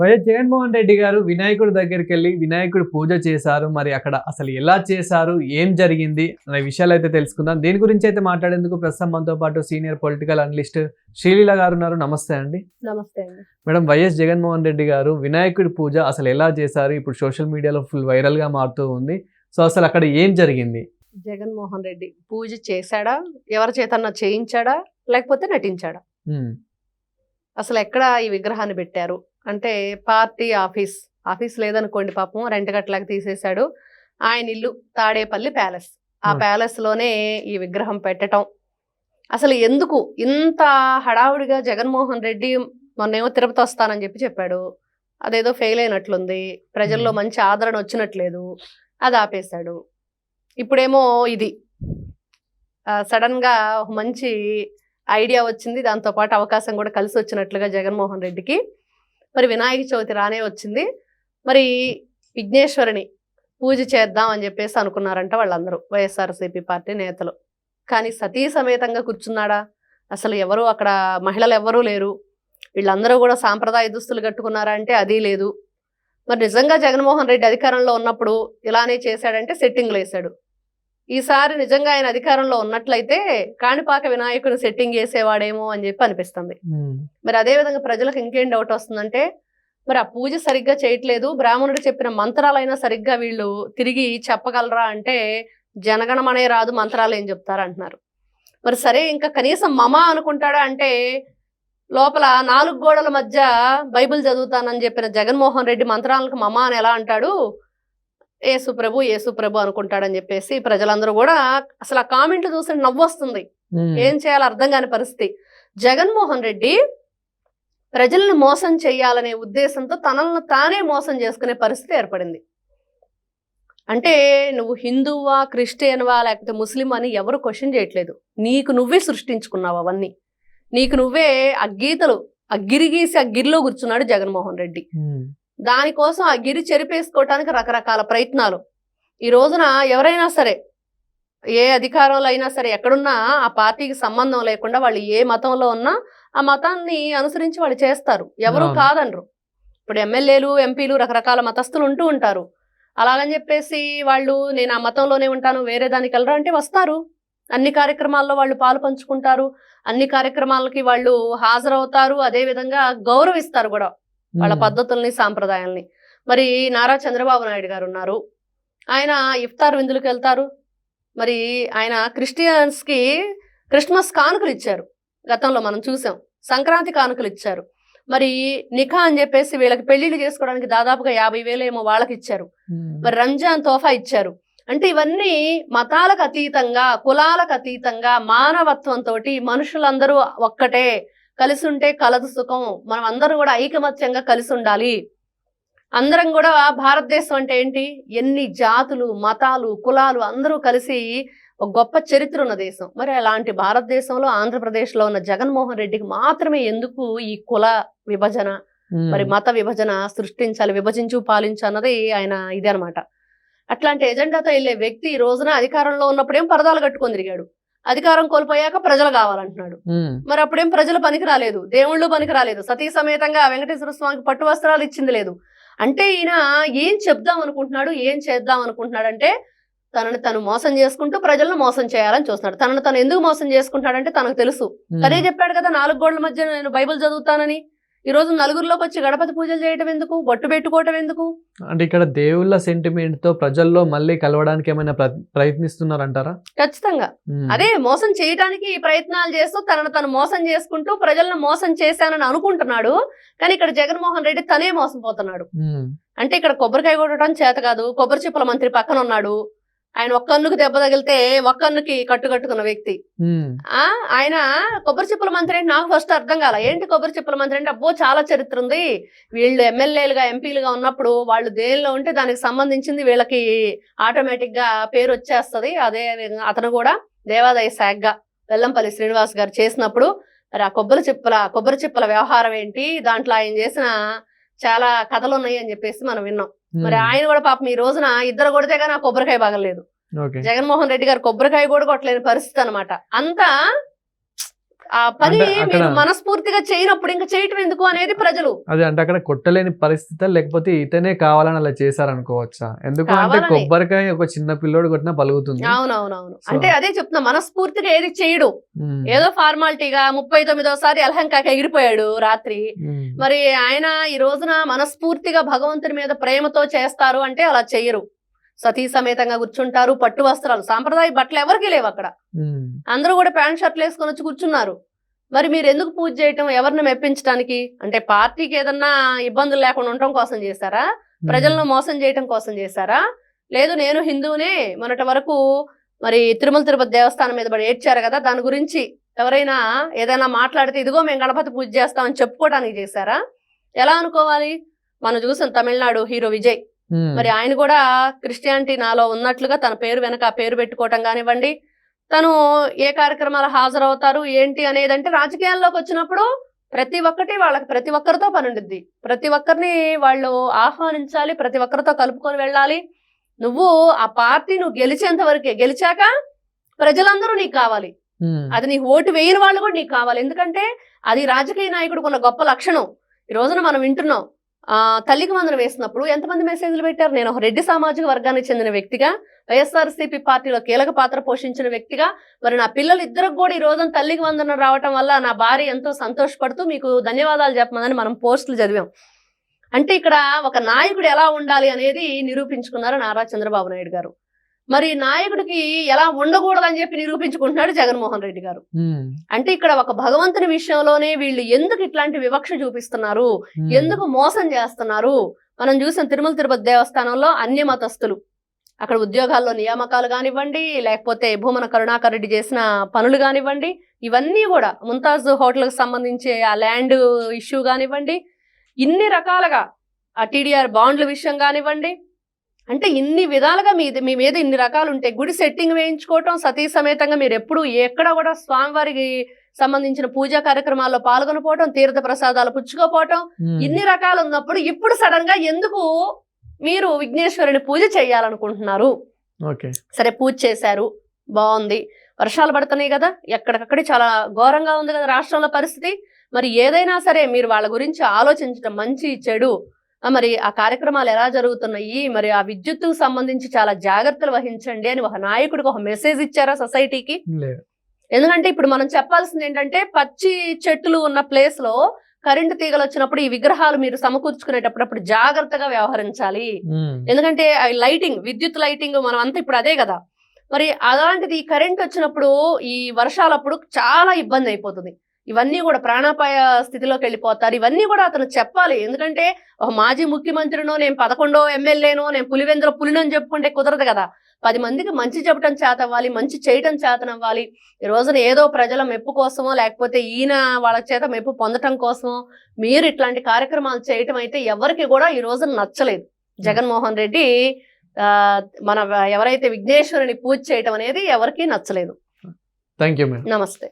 YS Jaganmohan Reddy గారు వినాయకుడి దగ్గరికి వెళ్ళి వినాయకుడి పూజ చేశారు. మరి అక్కడ అసలు ఎలా చేశారు? ఏం జరిగింది? అనే విషయాలు అయితే తెలుసుకుందాం. దీని గురించి అయితే మాట్లాడేందుకు ప్రస్తుతం మనతో పాటు సీనియర్ పొలిటికల్ అనలిస్ట్ శ్రీలీల గారు ఉన్నారు. నమస్తే అండి. నమస్తే అండి. మేడం వైఎస్ జగన్మోహన్ రెడ్డి గారు వినాయకుడి పూజ అసలు ఎలా చేశారు? ఇప్పుడు సోషల్ మీడియాలో ఫుల్ వైరల్గా మారుతూ ఉంది. సో అసలు అక్కడ ఏం జరిగింది? జగన్మోహన్ రెడ్డి పూజ చేశాడా? ఎవరి చేతన్నా చేయించాడా? లేకపోతే నటించాడా? అసలు ఎక్కడ ఈ విగ్రహాన్ని పెట్టారు? అంటే పార్టీ ఆఫీస్ ఆఫీస్ లేదనుకోండి పాపం రెంట్ గట్లాగా తీసేశాడు. ఆయన ఇల్లు తాడేపల్లి ప్యాలెస్. ఆ. ప్యాలెస్లోనే ఈ విగ్రహం పెట్టడం అసలు ఎందుకు ఇంత హడావుడిగా జగన్మోహన్ రెడ్డి మొన్నేమో తిరుపతి వస్తానని చెప్పి చెప్పాడు. అదేదో ఫెయిల్ అయినట్లుంది. ప్రజల్లో. మంచి ఆదరణ వచ్చినట్లేదు. అది ఆపేశాడు. ఇప్పుడేమో ఇది. సడన్గా ఒక మంచి ఐడియా వచ్చింది. దాంతో పాటు అవకాశం కూడా కలిసి వచ్చినట్లుగా జగన్మోహన్ రెడ్డికి. మరి వినాయక చవితి రానే వచ్చింది. మరి విఘ్నేశ్వరిని పూజ చేద్దాం అని చెప్పేసి అనుకున్నారంట వాళ్ళందరూ. వైఎస్ఆర్సీపీ పార్టీ నేతలు. కానీ సతీ సమేతంగా కూర్చున్నాడా? అసలు ఎవరు? అక్కడ మహిళలు ఎవ్వరూ లేరు. వీళ్ళందరూ కూడా సాంప్రదాయ దుస్తులు కట్టుకున్నారా అంటే అది లేదు. మరి నిజంగా జగన్మోహన్ రెడ్డి అధికారంలో ఉన్నప్పుడు ఇలానే చేశాడంటే సెట్టింగ్లు వేశాడు ఈసారి నిజంగా ఆయన అధికారంలో ఉన్నట్లయితే కాణిపాక వినాయకుని సెట్టింగ్ చేసేవాడేమో అని చెప్పి అనిపిస్తుంది. మరి అదే విధంగా ప్రజలకు ఇంకేం డౌట్ వస్తుందంటే మరి ఆ పూజ సరిగ్గా చేయట్లేదు బ్రాహ్మణుడు చెప్పిన మంత్రాలైనా సరిగ్గా వీళ్ళు తిరిగి చెప్పగలరా అంటే జనగణమనే రాదు మంత్రాలు ఏం చెప్తారు అంటున్నారు మరి సరే ఇంకా కనీసం మమ అనుకుంటాడా అంటే లోపల నాలుగు గోడల మధ్య బైబిల్ చదువుతానని చెప్పిన జగన్మోహన్ రెడ్డి మంత్రాలకు మమ అని ఎలా అంటాడు? ఏసు ప్రభు ఏసు ప్రభు అనుకుంటాడని చెప్పేసి ప్రజలందరూ కూడా అసలు ఆ కామెంట్లు చూసి నవ్వొస్తుంది. ఏం చేయాలో అర్థం కాని పరిస్థితి. జగన్మోహన్ రెడ్డి ప్రజలను మోసం చేయాలనే ఉద్దేశంతో తనలను తానే మోసం చేసుకునే పరిస్థితి ఏర్పడింది. అంటే నువ్వు హిందువా క్రిస్టియన్వా లేకపోతే ముస్లిం అని ఎవరు క్వశ్చన్ చేయట్లేదు. నీకు నువ్వే సృష్టించుకున్నావు అవన్నీ. నీకు నువ్వే ఆ గీతలు ఆ గిరి గీసి ఆ గిరిలో కూర్చున్నాడు జగన్మోహన్ రెడ్డి. దానికోసం ఆ గిరి చెరిపేసుకోవటానికి రకరకాల ప్రయత్నాలు. ఈ రోజున ఎవరైనా సరే ఏ అధికారంలో అయినా సరే ఎక్కడున్నా ఆ పార్టీకి సంబంధం లేకుండా వాళ్ళు ఏ మతంలో ఉన్నా ఆ మతాన్ని అనుసరించి వాళ్ళు చేస్తారు. ఎవరు. కాదనరు. ఇప్పుడు ఎమ్మెల్యేలు ఎంపీలు రకరకాల మతస్థులు ఉంటూ ఉంటారు. అలాగని చెప్పేసి వాళ్ళు నేను ఆ మతంలోనే ఉంటాను వేరే దానికి వెళ్ళరా అంటే వస్తారు. అన్ని కార్యక్రమాల్లో వాళ్ళు పాలు పంచుకుంటారు. అన్ని కార్యక్రమాలకి వాళ్ళు హాజరవుతారు. అదే విధంగా గౌరవిస్తారు కూడా. వాళ్ళ పద్ధతుల్ని సాంప్రదాయాల్ని. మరి నారా చంద్రబాబు నాయుడు గారు ఉన్నారు. ఆయన ఇఫ్తార్ విందులకు వెళ్తారు. మరి ఆయన క్రిస్టియన్స్కి క్రిస్మస్ కానుకలు ఇచ్చారు. గతంలో మనం చూసాం. సంక్రాంతి కానుకలు ఇచ్చారు. మరి నిఖా అని చెప్పేసి వీళ్ళకి పెళ్ళిళ్ళు చేసుకోవడానికి దాదాపుగా యాభై వేలు ఏమో వాళ్ళకి ఇచ్చారు. మరి రంజాన్ తోఫా ఇచ్చారు. అంటే ఇవన్నీ మతాలకు అతీతంగా కులాలకు అతీతంగా మానవత్వంతో మనుషులందరూ ఒక్కటే కలిసి ఉంటే కలదు సుఖం. మనం అందరం కూడా ఐకమత్యంగా కలిసి ఉండాలి అందరం కూడా భారతదేశం అంటే ఏంటి? ఎన్ని జాతులు మతాలు కులాలు అందరూ కలిసి ఒక గొప్ప చరిత్ర ఉన్న దేశం. మరి అలాంటి భారతదేశంలో ఆంధ్రప్రదేశ్లో ఉన్న జగన్మోహన్ రెడ్డికి మాత్రమే ఎందుకు ఈ కుల విభజన? మరి మత విభజన సృష్టించాలి విభజించు పాలించు అన్నది ఆయన ఇదే అనమాట అట్లాంటి ఎజెండాతో వెళ్ళే వ్యక్తి ఈ రోజున అధికారంలో ఉన్నప్పుడేం పరదాలు కట్టుకొని తిరిగాడు. అధికారం కోల్పోయాక ప్రజలు కావాలంటున్నాడు. మరి అప్పుడేం ప్రజలు పనికి రాలేదు. దేవుళ్ళు పనికి రాలేదు. సతీ సమేతంగా వెంకటేశ్వర స్వామికి పట్టు వస్త్రాలు ఇచ్చింది లేదు. అంటే ఈయన ఏం చెప్దాం అనుకుంటున్నాడు? ఏం చేద్దాం అనుకుంటున్నాడు అంటే తనని తను మోసం చేసుకుంటూ ప్రజలను మోసం చేయాలని చూస్తున్నాడు. తనను తను ఎందుకు మోసం చేసుకుంటాడంటే తనకు తెలుసు. తనే చెప్పాడు కదా నాలుగు గోడల మధ్య నేను బైబిల్ చదువుతానని. ఈ రోజు నలుగురిలోకి వచ్చి గణపతి పూజలు చేయటం ఎందుకు? బొట్టు పెట్టుకోవటం ఎందుకు? అంటే ఇక్కడ దేవుళ్ళ సెంటిమెంట్తో ప్రజల్లో మళ్ళీ కలవడానికి ఏమైనా ప్ర- ప్రయత్నిస్తున్నారంటారా? ఖచ్చితంగా. అదే మోసం చేయడానికి ఈ ప్రయత్నాలు చేస్తూ తనను తను మోసం చేసుకుంటూ ప్రజలను మోసం చేశానని అనుకుంటున్నాడు. కానీ ఇక్కడ జగన్మోహన్ రెడ్డి తనే మోసపోతున్నాడు. ఉమ్, అంటే ఇక్కడ కొబ్బరికాయ కొట్టడం చేత కాదు. కొబ్బరి చిప్పల మంత్రి పక్కన ఉన్నాడు. ఆయన ఒక్కన్నుకు దెబ్బ తగిలితే ఒక్కన్నుకి కట్టు కట్టుకున్న వ్యక్తి. ఆ ఆయన కొబ్బరి చిప్పల మంత్రి అంటే నాకు ఫస్ట్ అర్థం కాల. ఏంటి కొబ్బరి చిప్పల మంత్రి అంటే అబ్బో చాలా చరిత్ర ఉంది. వీళ్ళు ఎమ్మెల్యేలుగా ఎంపీలుగా ఉన్నప్పుడు వాళ్ళు దేనిలో ఉంటే దానికి సంబంధించింది వీళ్ళకి ఆటోమేటిక్గా పేరు వచ్చేస్తది. అదే విధంగా అతను కూడా దేవాదాయ శాఖగా వెల్లంపల్లి శ్రీనివాస్ గారు చేసినప్పుడు మరి ఆ కొబ్బరి చిప్పల కొబ్బరి చిప్పల వ్యవహారం ఏంటి? దాంట్లో ఆయన చేసిన చాలా కథలు ఉన్నాయి అని చెప్పేసి మనం విన్నాం. మరి ఆయన కూడా పాపం ఈ రోజున ఇద్దరు కొడితే కానీ ఆ కొబ్బరికాయ బాగలేదు. జగన్మోహన్ రెడ్డి గారు కొబ్బరికాయ కూడా కొట్టలేని పరిస్థితి అనమాట అంతా ఆ పని మనస్ఫూర్తిగా చేయనప్పుడు ఇంకా చేయటం ఎందుకు అనేది ప్రజలు అదే అంటే అక్కడ కొట్టలేని పరిస్థితి లేకపోతే ఇతనే కావాలని అలా చేశారనుకోవచ్చా ఎందుకు అంటే. కొబ్బరికాయ ఒక చిన్న పిల్లోడు కొట్టినా పలుగుతుంది అవునవునవును అంటే అదే చెప్తున్నా మనస్ఫూర్తిగా ఏది చేయడు. ఏదో ఫార్మాలిటీగా ముప్పై తొమ్మిదోసారి అల్హంకాకి ఎగిరిపోయాడు రాత్రి. మరి ఆయన ఈ రోజున మనస్ఫూర్తిగా భగవంతుని మీద ప్రేమతో చేస్తారు అంటే అలా చెయ్యరు సతీ సమేతంగా కూర్చుంటారు పట్టు వస్త్రాలు. సాంప్రదాయ బట్టలు ఎవరికి లేవు అక్కడ. అందరూ కూడా ప్యాంట్ షర్ట్లు వేసుకొని వచ్చి కూర్చున్నారు. మరి మీరు ఎందుకు పూజ చేయటం? ఎవరిని మెప్పించడానికి అంటే పార్టీకి ఏదన్నా ఇబ్బందులు లేకుండా ఉండటం కోసం చేశారా? ప్రజలను మోసం చేయటం కోసం చేశారా? లేదు నేను హిందువునే. మొన్నటి వరకు మరి తిరుమల తిరుపతి దేవస్థానం మీద పడి ఏడ్చారు కదా దాని గురించి ఎవరైనా ఏదైనా మాట్లాడితే ఇదిగో మేము గణపతి పూజ చేస్తామని చెప్పుకోవడానికి చేశారా? ఎలా అనుకోవాలి? మనం చూసాం తమిళనాడు హీరో విజయ్. మరి ఆయన కూడా క్రిస్టియానిటీ నాలో ఉన్నట్లుగా తన పేరు వెనక ఆ పేరు పెట్టుకోవటం కానివ్వండి తను ఏ కార్యక్రమాలు హాజరవుతారు ఏంటి అనేది అంటే రాజకీయాల్లోకి వచ్చినప్పుడు ప్రతి ఒక్కటి వాళ్ళకి ప్రతి ఒక్కరితో పని ఉండిద్ది. ప్రతి ఒక్కరిని వాళ్ళు ఆహ్వానించాలి ప్రతి ఒక్కరితో కలుపుకొని వెళ్ళాలి. నువ్వు ఆ పార్టీ నువ్వు గెలిచేంత వరకే గెలిచాక ప్రజలందరూ నీకు కావాలి. అది నీ ఓటు వేయని వాళ్ళు కూడా నీకు కావాలి. ఎందుకంటే అది రాజకీయ నాయకుడికి ఉన్న గొప్ప లక్షణం. ఈ రోజున మనం వింటున్నాం తల్లికి వందనం వేసినప్పుడు ఎంతమంది మెసేజ్లు పెట్టారు? నేను ఒక రెడ్డి సామాజిక వర్గానికి చెందిన వ్యక్తిగా వైఎస్ఆర్సీపీ పార్టీలో కీలక పాత్ర పోషించిన వ్యక్తిగా మరి నా పిల్లలు ఇద్దరికి కూడా ఈ రోజున తల్లికి వందనం రావటం వల్ల నా భార్య ఎంతో సంతోషపడుతూ మీకు ధన్యవాదాలు చెప్పమని మనం పోస్టులు చదివాం. అంటే ఇక్కడ ఒక నాయకుడు ఎలా ఉండాలి అనేది నిరూపించుకున్నారు నారా చంద్రబాబు నాయుడు గారు. మరి నాయకుడికి ఎలా ఉండకూడదని చెప్పి నిరూపించుకుంటున్నాడు జగన్మోహన్ రెడ్డి గారు. అంటే ఇక్కడ ఒక భగవంతుని విషయంలోనే వీళ్ళు ఎందుకు ఇట్లాంటి వివక్ష చూపిస్తున్నారు. ఎందుకు మోసం చేస్తున్నారు మనం చూసిన తిరుమల తిరుపతి దేవస్థానంలో అన్య మతస్థులు అక్కడ ఉద్యోగాల్లో నియామకాలు కానివ్వండి లేకపోతే భూమన కరుణాకర్ రెడ్డి చేసిన పనులు కానివ్వండి ఇవన్నీ కూడా ముంతాజ్ హోటల్కి సంబంధించి ఆ ల్యాండ్ ఇష్యూ కానివ్వండి ఇన్ని రకాలుగా ఆ టీడీఆర్ బాండ్ల విషయం కానివ్వండి అంటే ఇన్ని విధాలుగా మీ మీ మీద ఇన్ని రకాలు ఉంటాయి గుడి సెట్టింగ్ వేయించుకోవటం సతీ సమేతంగా మీరు ఎప్పుడు ఎక్కడ కూడా స్వామివారికి సంబంధించిన పూజా కార్యక్రమాల్లో పాల్గొనపోవటం తీర్థ ప్రసాదాలు పుచ్చుకోపోవటం. ఇన్ని రకాలు ఉన్నప్పుడు ఇప్పుడు సడన్గా ఎందుకు మీరు విఘ్నేశ్వరుని పూజ చేయాలనుకుంటున్నారు? సరే పూజ చేశారు బాగుంది వర్షాలు పడుతున్నాయి కదా ఎక్కడికక్కడే చాలా ఘోరంగా ఉంది కదా రాష్ట్రంలో పరిస్థితి. మరి ఏదైనా సరే మీరు వాళ్ళ గురించి ఆలోచించడం మంచి చెడు. మరి ఆ కార్యక్రమాలు ఎలా జరుగుతున్నాయి? మరి ఆ విద్యుత్తుకు సంబంధించి చాలా జాగ్రత్తలు వహించండి అని ఒక నాయకుడికి ఒక మెసేజ్ ఇచ్చారా సొసైటీకి ఎందుకంటే ఇప్పుడు మనం చెప్పాల్సింది ఏంటంటే పచ్చి చెట్లు ఉన్న ప్లేస్లో కరెంటు తీగలు వచ్చినప్పుడు ఈ విగ్రహాలు మీరు సమకూర్చుకునేటప్పుడు అప్పుడు జాగ్రత్తగా వ్యవహరించాలి. ఎందుకంటే లైటింగ్ విద్యుత్ లైటింగ్ మనం అంతా ఇప్పుడు అదే కదా. మరి అలాంటిది కరెంట్ వచ్చినప్పుడు ఈ వర్షాలప్పుడు చాలా ఇబ్బంది అయిపోతుంది. ఇవన్నీ కూడా ప్రాణాపాయ స్థితిలోకి వెళ్ళిపోతారు. ఇవన్నీ కూడా అతను చెప్పాలి. ఎందుకంటే ఒక మాజీ ముఖ్యమంత్రినో నేను పదకొండో ఎమ్మెల్యేనో నేను పులివెందులో పులినని చెప్పుకుంటే కుదరదు కదా. పది మందికి మంచి చెప్పడం చేతవ్వాలి మంచి చేయటం చేతనవ్వాలి. ఈ రోజున ఏదో ప్రజల మెప్పు కోసమో లేకపోతే ఈయన వాళ్ళ చేత మెప్పు పొందటం కోసమో మీరు ఇట్లాంటి కార్యక్రమాలు చేయటం అయితే ఎవరికి కూడా ఈ రోజున నచ్చలేదు. జగన్మోహన్ రెడ్డి ఆ, మన ఎవరైతే విఘ్నేశ్వరుని పూజ చేయటం అనేది ఎవరికీ నచ్చలేదు. థ్యాంక్ యూ నమస్తే.